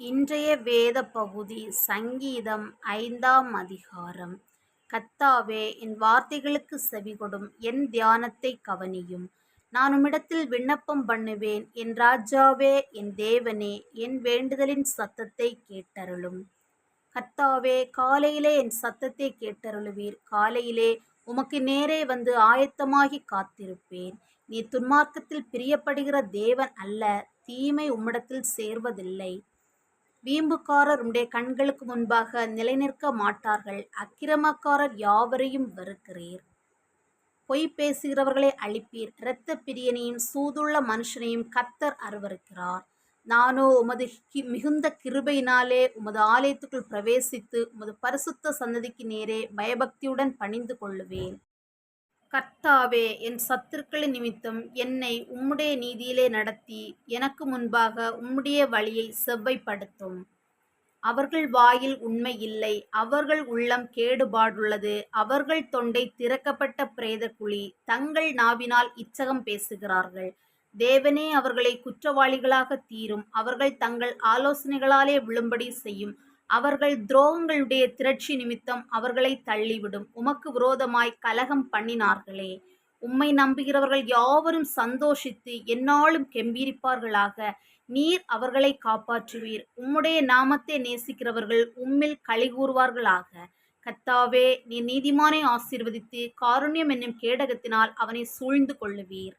இன்றைய வேத பகுதி சங்கீதம் ஐந்தாம் அதிகாரம். கத்தாவே என் வார்த்தைகளுக்கு செவிகொடும் என் தியானத்தை கவனியும். நான் உம்மிடத்தில் விண்ணப்பம் பண்ணுவேன் என் ராஜாவே என் தேவனே என் வேண்டுதலின் சத்தத்தை கேட்டருளும். கத்தாவே காலையிலே என் சத்தத்தை கேட்டருளுவீர். காலையிலே உமக்கு நேரே வந்து ஆயத்தமாகி காத்திருப்பேன். நீ துன்மார்க்கத்தில் பிரியப்படுகிற தேவன் அல்ல தீமை உம்மிடத்தில் சேர்வதில்லை. வீம்புக்காரர் உடைய கண்களுக்கு முன்பாக நிலைநிற்க மாட்டார்கள். அக்கிரமக்காரர் யாவரையும் வெறுக்கிறீர். பொய் பேசுகிறவர்களை அழிப்பீர். இரத்த பிரியனையும் சூதுள்ள மனுஷனையும் கத்தர் அருவருக்கிறார். நானோ உமது கி- மிகுந்த கிருபையினாலே உமது ஆலயத்துக்குள் பிரவேசித்து உமது பரிசுத்த சன்னதிக்கு நேரே பயபக்தியுடன் பணிந்து கொள்ளுவேன். கர்த்தாவே என் சத்துருக்களின் நிமித்தம் என்னை உம்முடைய நீதியிலே நடத்தி எனக்கு முன்பாக உம்முடைய வழியை செவ்வைப்படுத்தும் அவர்கள் வாயில் உண்மை இல்லை அவர்கள் உள்ளம் கேடுபாடுள்ளது அவர்கள் தொண்டை திறக்கப்பட்ட பிரேத குழி தங்கள் நாவினால் இச்சகம் பேசுகிறார்கள். தேவனே அவர்களை குற்றவாளிகளாக தீரும் அவர்கள் தங்கள் ஆலோசனைகளாலே விழும்படி செய்யும். அவர்கள் துரோகங்களுடைய திரட்சி நிமித்தம் அவர்களை தள்ளிவிடும். உமக்கு விரோதமாய் கலகம் பண்ணினார்களே. உம்மை நம்புகிறவர்கள் யாவரும் சந்தோஷித்து என்னாலும் கெம்பீரிப்பார்களாக. நீர் அவர்களை காப்பாற்றுவீர். உம்முடைய நாமத்தை நேசிக்கிறவர்கள் உம்மில் களி கூறுவார்களாக கத்தாவே நீர் நீதிமானை ஆசீர்வதித்து காருண்யம் என்னும் கேடகத்தினால் அவனை சூழ்ந்து கொள்ளுவீர்.